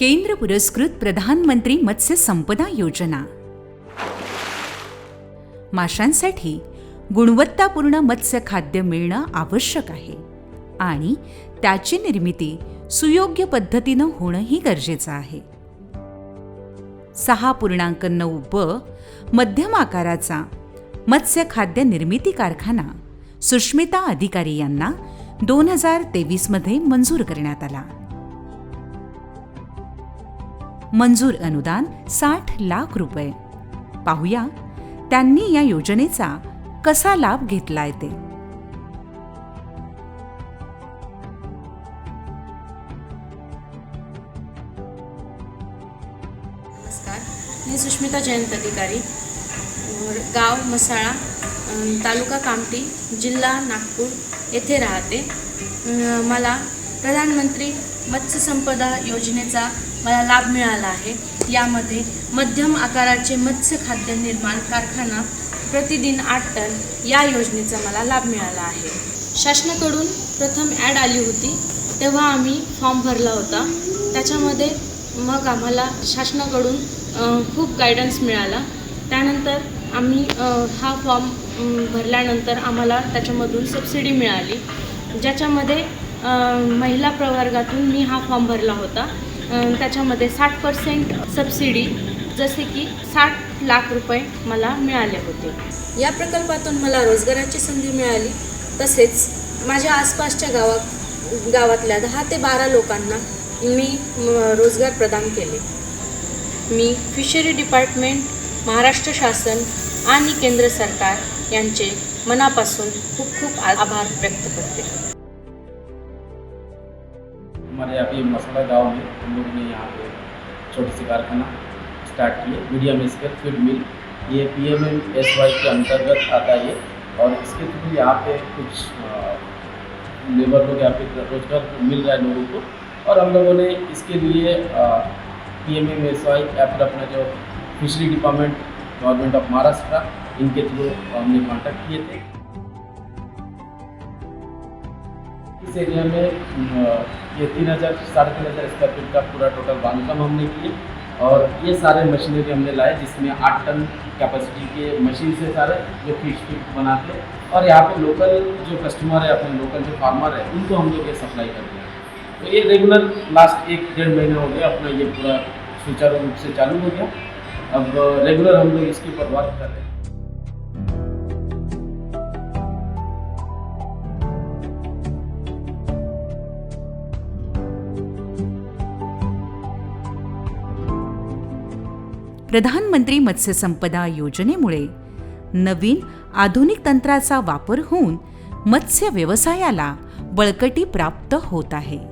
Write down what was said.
केंद्र पुरस्कृत प्रधानमंत्री मत्स्य संपदा योजना. माशांसाठी गुणवत्तापूर्ण मत्स्य खाद्य मिळणं आवश्यक आहे आणि त्याची निर्मिती सुयोग्य पद्धतीनं होणंही गरजेचं आहे. सहा पूर्णांक नऊ ब मध्यम आकाराचा मत्स्य खाद्य निर्मिती कारखाना सुष्मिता अधिकारी यांना दोन हजार तेवीसमध्ये मंजूर करण्यात आला. मंजूर अनुदान साठ लाख रुपये. पाहूया त्यांनी या योजनेचा कसा लाभ घेतला ते. नमस्कार मी सुष्मिता जयंत अधिकारी गाव मसाळा तालुका कामठी जिल्हा नागपूर येथे राहते. मला प्रधानमंत्री मत्स्यसंपदा योजनेचा मला लाभ मिळाला आहे. यामध्ये मध्यम आकाराचे मत्स्य खाद्य निर्माण कारखाना प्रतिदिन आठ टन या योजनेचा मला लाभ मिळाला आहे. शासनाकडून प्रथम ॲड आली होती तेव्हा आम्ही फॉर्म भरला होता. त्याच्यामध्ये मग आम्हाला शासनाकडून खूप गायडन्स मिळाला. त्यानंतर आम्ही हा फॉर्म भरल्यानंतर आम्हाला त्याच्यामधून सबसिडी मिळाली. ज्याच्यामध्ये महिला प्रवर्गातून मी हा फॉर्म भरला होता. त्याच्यामध्ये साठ पर्सेंट सबसिडी जसे की साठ लाख रुपये मला मिळाले होते. या प्रकल्पातून मला रोजगाराची संधी मिळाली. तसेच माझ्या आसपासच्या गावात गावातल्या दहा ते बारा लोकांना मी म, रोजगार प्रदान केले. मी फिशरी डिपार्टमेंट महाराष्ट्र शासन आणि केंद्र सरकार यांचे मनापासून खूप खूप आभार व्यक्त करते. हमारे अभी मसला गांव में हम लोग ने यहाँ पे छोटी सी कारखाना स्टार्ट किए मीडियम स्केल फीड मिल। ये P M M S Y के अंतर्गत आता है और इसके थ्रू यहाँ पे कुछ लेबर लोग यहाँ पे रोजगार मिल रहा है लोगों को। और हम लोगों ने इसके लिए P M M S Y या फिर अपना जो fishery department government of Maharashtra, इनके थ्रू हमने कांटेक्ट किए थे। इस एरिया में ये तीन हज़ार, साढ़े तीन हज़ार स्क्वायर फीट का पूरा टोटल बांधकाम हमने किए और ये सारे मशीनरी हमने लाए, जिसमें आठ टन कैपेसिटी के मशीन से सारे, जो फ़िश फिट बनाते और यहाँ पे लोकल जो कस्टमर है, अपने लोकल जो फार्मर है, उनको हम लोग ये सप्लाई करते हैं तो ये रेगुलर लास्ट एक डेढ़ महीने हो गया, अपना ये पूरा सुचारू रूप से चालू हो गया। अब रेगुलर हम लोग इसके ऊपर वर्क कर रहे हैं। प्रधानमंत्री मत्स्य संपदा योजनेमुळे नवीन आधुनिक तंत्राचा वापर होऊन मत्स्य व्यवसायाला बळकटी प्राप्त होत आहे.